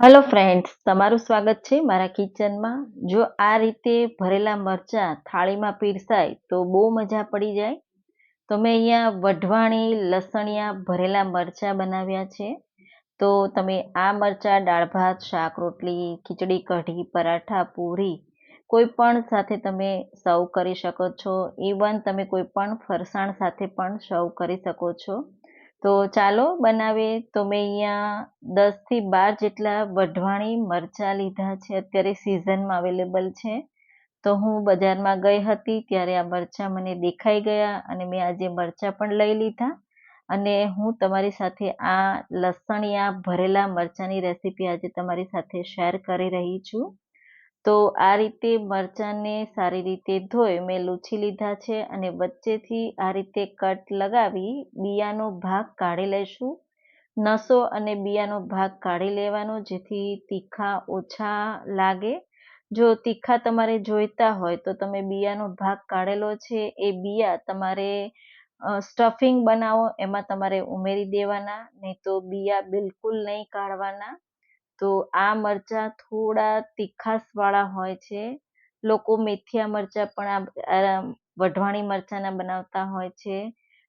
Hello friends તમારું સ્વાગત છે મારા કિચનમાં. જો આ રીતે ભરેલા મરચાં થાળીમાં પીરસાય તો બહુ મજા પડી જાય. તો મેં અહીંયા વઢવાણી, લસણિયા ભરેલા મરચાં બનાવ્યા છે. તો તમે આ મરચાં, દાળ ભાત, શાક, રોટલી, ખીચડી, કઢી, પરાઠા, પૂરી કોઈ પણ સાથે તમે સર્વ કરી શકો છો. ઇવન તમે કોઈ પણ ફરસાણ સાથે પણ સર્વ કરી શકો છો. તો ચાલો બનાવીએ. તો મેં અહીંયા દસથી બાર જેટલા વઢવાણી મરચાં લીધા છે. અત્યારે સિઝનમાં અવેલેબલ છે. તો હું બજારમાં ગઈ હતી ત્યારે આ મરચાં મને દેખાઈ ગયા અને મેં આજે મરચાં પણ લઈ લીધા. અને હું તમારી સાથે આ લસણિયા ભરેલા મરચાંની રેસીપી આજે તમારી સાથે શેર કરી રહી છું. તો આ રીતે મરચાંને સારી રીતે ધોઈ મેં લૂછી લીધા છે અને વચ્ચેથી આ રીતે કટ લગાવી બિયાનો ભાગ કાઢી લઈશું. નસો અને બિયાનો ભાગ કાઢી લેવાનો જેથી તીખા ઓછા લાગે. જો તીખા તમારે જોઈતા હોય તો તમે બિયાનો ભાગ કાઢેલો છે એ બિયા તમારે સ્ટફિંગ બનાવો એમાં તમારે ઉમેરી દેવાના, નહીં તો બિયા બિલકુલ નહીં કાઢવાના. તો આ મરચાં થોડા તીખાસવાળા હોય છે. લોકો મેથીયા મરચાં પણ આ વઢવાણી મરચાંના બનાવતા હોય છે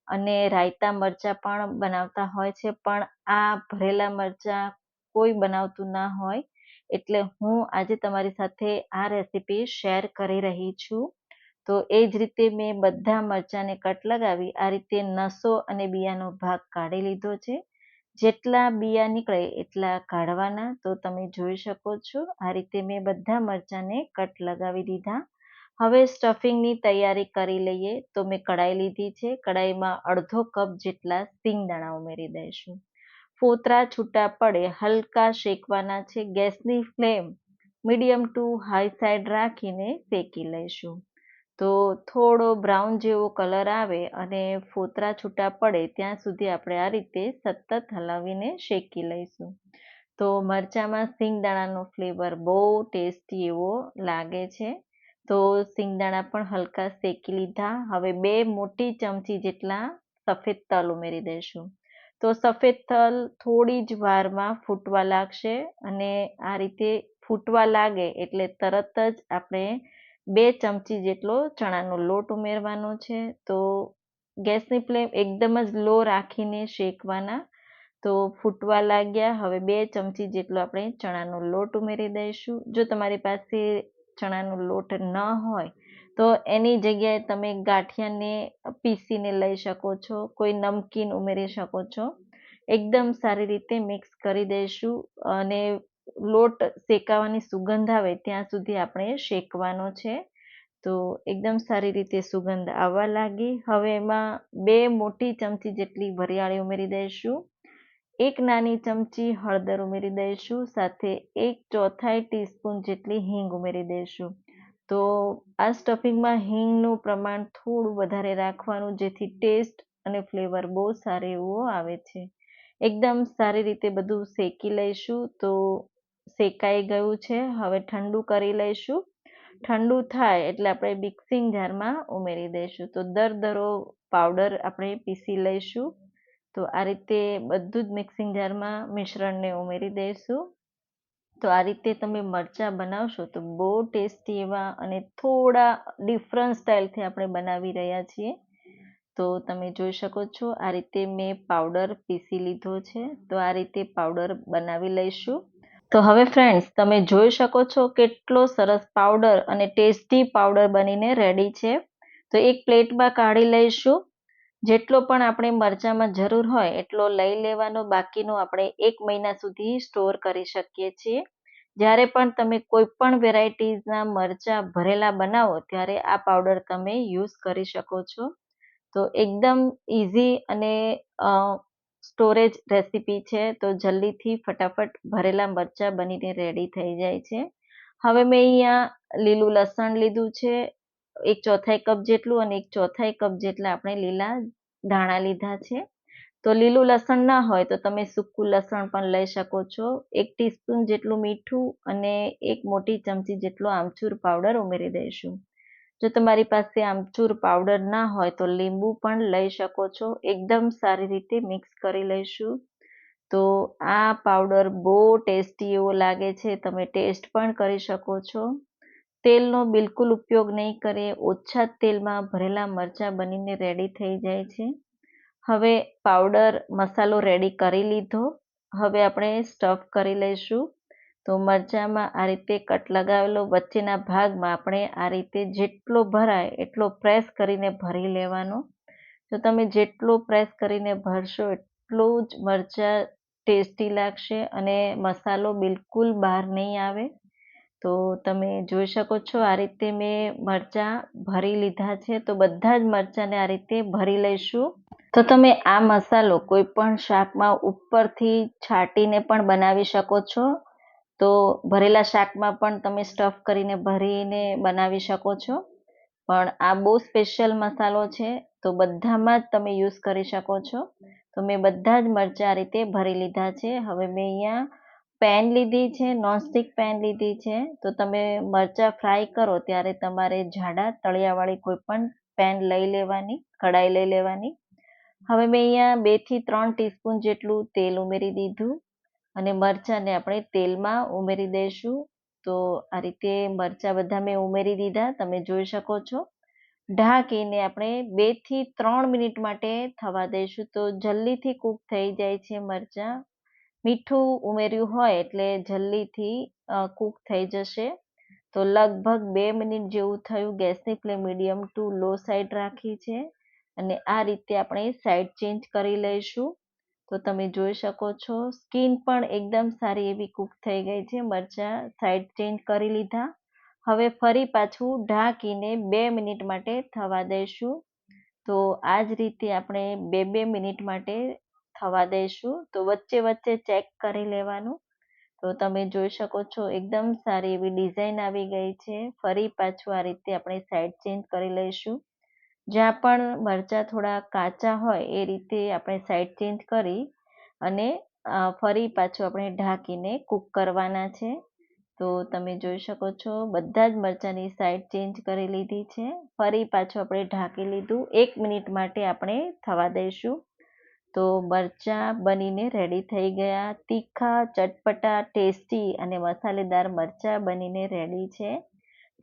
અને રાયતા મરચાં પણ બનાવતા હોય છે. પણ આ ભરેલા મરચાં કોઈ બનાવતું ના હોય. એટલે હું આજે તમારી સાથે આ રેસીપી શેર કરી રહી છું. તો એ જ રીતે મેં બધા મરચાંને કટ લગાવી, આ રીતે નસો અને બિયાનો ભાગ કાઢી લીધો છે. જેટલા બિયા નીકળે એટલા કાઢવાના. તો તમે જોઈ શકો છો, આ રીતે મેં બધા મરચાંને કટ લગાવી દીધા. હવે સ્ટફિંગની તૈયારી કરી લઈએ. તો મેં કઢાઈ લીધી છે. કડાઈમાં અડધો કપ જેટલા સિંગદાણા ઉમેરી દઈશું. ફોતરા છૂટા પડે, હલકા શેકવાના છે. ગેસની flame medium to high side રાખીને શેકી લઈશું. તો થોડો બ્રાઉન જેવો કલર આવે અને ફોતરા છૂટા પડે ત્યાં સુધી આપણે આ રીતે સતત હલાવીને શેકી લઈશું. તો મરચાંમાં સિંગદાણાનો ફ્લેવર બહુ ટેસ્ટી એવો લાગે છે. તો સિંગદાણા પણ હલકા શેકી લીધા. હવે બે મોટી ચમચી જેટલા સફેદ તલ ઉમેરી દઈશું. તો સફેદ તલ થોડી જ વારમાં ફૂટવા લાગશે અને આ રીતે ફૂટવા લાગે એટલે તરત જ આપણે બે ચમચી જેટલો ચણાનો લોટ ઉમેરવાનો છે. તો ગેસની ફ્લેમ એકદમ જ લો રાખીને શેકવાના. તો ફૂટવા લાગ્યા. હવે બે ચમચી જેટલો આપણે ચણાનો લોટ ઉમેરી દઈશું. જો તમારી પાસે ચણાનો લોટ ન હોય, તો એની જગ્યાએ તમે ગાંઠિયાને પીસીને લઈ શકો છો. કોઈ નમકીન ઉમેરી શકો છો. એકદમ સારી રીતે મિક્સ કરી દઈશું અને લોટ શેકાવાની સુગંધ આવે ત્યાં સુધી આપણે શેકવાનો છે. તો એકદમ સારી રીતે સુગંધ આવવા લાગી. હવે એમાં બે મોટી ચમચી જેટલી વરિયાળી ઉમેરી દઈશું. એક નાની ચમચી હળદર ઉમેરી દઈશું. સાથે એક ચોથાઈ ટીસ્પૂન જેટલી હિંગ ઉમેરી દઈશું. તો આ સ્ટફિંગમાં હિંગનું પ્રમાણ થોડું વધારે રાખવાનું, જેથી ટેસ્ટ અને ફ્લેવર બહુ સારો એવો આવે છે. એકદમ સારી રીતે બધું શેકી લઈશું. તો શેકાઈ ગયું છે, હવે ઠંડુ કરી લઈશું. ઠંડુ થાય એટલે આપણે મિક્સિંગ જારમાં ઉમેરી દઈશું. તો દરદરો પાવડર આપણે પીસી લઈશું. તો આ રીતે બધું જ મિક્સિંગ જારમાં મિશ્રણને ઉમેરી દઈશું. તો આ રીતે તમે મરચાં બનાવશો તો બહુ ટેસ્ટી એવા અને થોડા ડિફરન્ટ સ્ટાઇલથી આપણે બનાવી રહ્યા છીએ. તો તમે જોઈ શકો છો આ રીતે મેં પાવડર પીસી લીધો છે. તો આ રીતે પાવડર બનાવી લઈશું. તો હવે ફ્રેન્ડ્સ તમે જોઈ શકો છો કેટલો સરસ પાવડર અને ટેસ્ટી પાવડર બનીને રેડી છે. તો એક પ્લેટમાં કાઢી લઈશું. જેટલો પણ આપણે મરચાંમાં જરૂર હોય એટલો લઈ લેવાનો. બાકીનો આપણે એક મહિના સુધી સ્ટોર કરી શકીએ છીએ. જ્યારે પણ તમે કોઈ પણ વેરાયટીઝના મરચાં ભરેલા બનાવો, ત્યારે આ પાવડર તમે યુઝ કરી શકો છો. તો એકદમ ઇઝી અને સ્ટોરેજ રેસીપી છે, તો જલ્દીથી ફટાફટ ભરેલા મરચાં બનીને રેડી થઈ જાય છે. હવે મેં અહીંયા લીલું લસણ લીધું છે, એક ચોથાઈ કપ જેટલું અને એક ચોથાઈ કપ જેટલા આપણે લીલા ધાણા લીધા છે. તો લીલું લસણ ના હોય તો તમે સૂકું લસણ પણ લઈ શકો છો. એક ટીસ્પૂન જેટલું મીઠું અને એક મોટી ચમચી જેટલો આમચૂર પાવડર ઉમેરી દઈશું. જો તમારી પાસે આમચૂર પાવડર ના હોય તો લીંબુ પણ લઈ શકો છો. એકદમ સારી રીતે મિક્સ કરી લઈશું. તો આ પાવડર બહુ ટેસ્ટી એવો લાગે છે. તમે ટેસ્ટ પણ કરી શકો છો. તેલનો બિલકુલ ઉપયોગ નહીં કરીએ ઓછા તેલમાં ભરેલા મરચાં બનીને રેડી થઈ જાય છે. હવે પાવડર મસાલો રેડી કરી લીધો. હવે આપણે સ્ટફ કરી લઈશું. તો મરચાંમાં આ રીતે કટ લગાવેલો વચ્ચેના ભાગમાં આપણે આ રીતે જેટલો ભરાય એટલો પ્રેસ કરીને ભરી લેવાનો. તો તમે જેટલો પ્રેસ કરીને ભરશો એટલું જ મરચાં ટેસ્ટી લાગશે અને મસાલો બિલકુલ બહાર નહીં આવે. તો તમે જોઈ શકો છો આ રીતે મેં મરચાં ભરી લીધા છે. તો બધા જ મરચાંને આ રીતે ભરી લઈશું. તો તમે આ મસાલો કોઈ પણ શાકમાં ઉપરથી છાંટીને પણ બનાવી શકો છો. તો ભરેલા શાકમાં પણ તમે સ્ટફ કરીને ભરીને બનાવી શકો છો. પણ આ બહુ સ્પેશિયલ મસાલો છે, તો બધામાં જ તમે યુઝ કરી શકો છો. તો મેં બધા જ મરચાં આ રીતે ભરી લીધા છે. હવે મેં અહીંયા પેન લીધી છે નોનસ્ટિક પેન લીધી છે. તો તમે મરચાં ફ્રાય કરો ત્યારે તમારે જાડા તળિયાવાળી કોઈ પણ પેન લઈ લેવાની કડાઈ લઈ લેવાની. હવે મેં અહીંયા બેથી ત્રણ ટીસ્પૂન જેટલું તેલ ઉમેરી દીધું. અને મરચાંને આપણે તેલમાં ઉમેરી દઈશું. તો આ રીતે મરચાં બધા મેં ઉમેરી દીધા, તમે જોઈ શકો છો. ઢાંકીને આપણે બેથી ત્રણ મિનિટ માટે થવા દઈશું. તો જલ્દીથી કૂક થઈ જાય છે મરચાં. મીઠું ઉમેર્યું હોય એટલે જલ્દીથી કૂક થઈ જશે. તો લગભગ બે મિનિટ જેવું થયું. ગેસની flame medium to low side રાખી છે. અને આ રીતે આપણે સાઈડ ચેન્જ કરી લઈશું. તો તમે જોઈ શકો છો, સ્કીન પણ એકદમ સારી એવી કૂક થઈ ગઈ છે. મરચાં સાઈડ ચેન્જ કરી લીધા. હવે ફરી પાછું ઢાંકીને બે મિનિટ માટે થવા દઈશું. તો આ જ રીતે આપણે બે બે મિનિટ માટે થવા દઈશું. તો વચ્ચે વચ્ચે ચેક કરી લેવાનું. તો તમે જોઈ શકો છો, એકદમ સારી એવી ડિઝાઇન આવી ગઈ છે. ફરી પાછું આ રીતે આપણે સાઈડ ચેન્જ કરી લઈશું. જ્યાં પણ મરચાં થોડા કાચા હોય, એ રીતે આપણે સાઈડ ચેન્જ કરી અને ફરી પાછું આપણે ઢાંકીને કૂક કરવાના છે. તો તમે જોઈ શકો છો, બધા જ મરચાંની સાઈડ ચેન્જ કરી લીધી છે. ફરી પાછું આપણે ઢાંકી લીધું. એક મિનિટ માટે આપણે થવા દઈશું. તો મરચાં બનીને રેડી થઈ ગયા. તીખા, ચટપટા ટેસ્ટી અને મસાલેદાર મરચાં બનીને રેડી છે.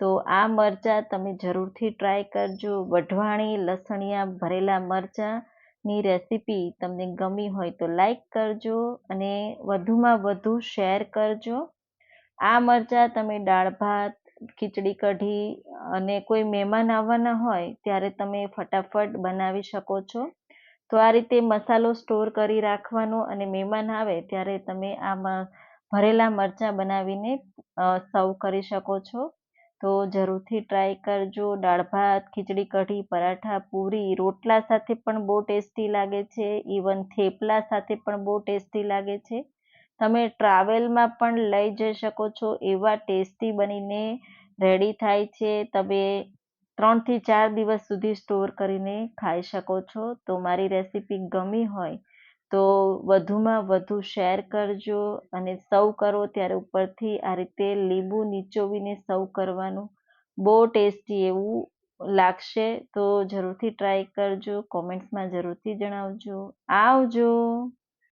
તો આ મરચાં તમે જરૂરથી ટ્રાય કરજો. વઢવાણી, લસણિયા, ભરેલા મરચાંની રેસીપી તમને ગમી હોય તો લાઈક કરજો અને વધુમાં વધુ શેર કરજો. આ મરચાં તમે દાળ, ભાત, ખીચડી, કઢી અને કોઈ મહેમાન આવવાના હોય ત્યારે તમે ફટાફટ બનાવી શકો છો. તો આ રીતે મસાલો સ્ટોર કરી રાખવાનો અને મહેમાન આવે ત્યારે તમે આ ભરેલા મરચાં બનાવીને સર્વ કરી શકો છો. તો જરૂરથી ટ્રાય કરજો. દાળ ભાત, ખીચડી કઢી, પરાઠા, પૂરી, રોટલા સાથે પણ બહુ ટેસ્ટી લાગે છે. ઇવન થેપલા સાથે પણ બહુ ટેસ્ટી લાગે છે. તમે ટ્રાવેલમાં પણ લઈ જઈ શકો છો. એવા ટેસ્ટી બનીને રેડી થાય છે. તમે ત્રણથી ચાર દિવસ સુધી સ્ટોર કરીને ખાઈ શકો છો. તો મારી રેસીપી ગમી હોય તો વધુમાં વધુ શેર કરજો અને સર્વ કરો ત્યારે ઉપરથી આ રીતે લીંબુ નીચોવીને સર્વ કરવાનું બહુ ટેસ્ટી એવું લાગશે. તો જરૂરથી ટ્રાય કરજો કોમેન્ટ્સમાં જરૂરથી જણાવજો. આવજો!